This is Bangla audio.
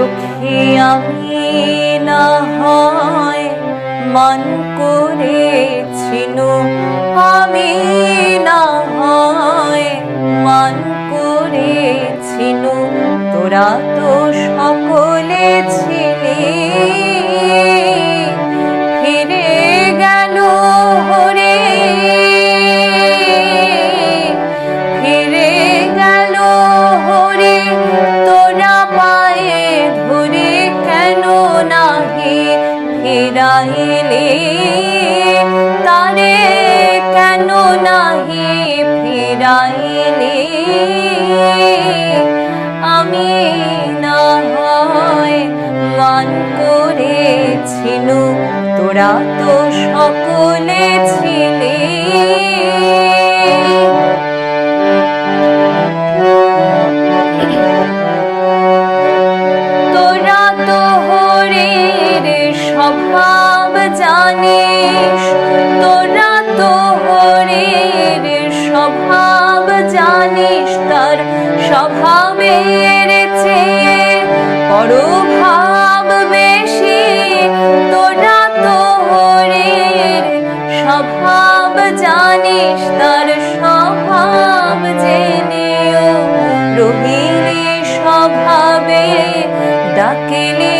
সুখী আমি না হয় মান করেছিনু আমি না হয় মান করেছিনু তোরা তো সকলে ছিলে নাহি ফিরাইলে। তারে কেন নাহি ফিরাইলে? আমি না হয় মান করেছিল তোরা তো সকলে হরির স্বভাব জানিস, তোরা স্বভাব জানিস, তার স্বভাবের চেয়ে পরভাব বেশি। তোরা তো স্বভাব জানিস, তার স্বভাব জেনেও রহিলি স্বভাবে ডাকিলি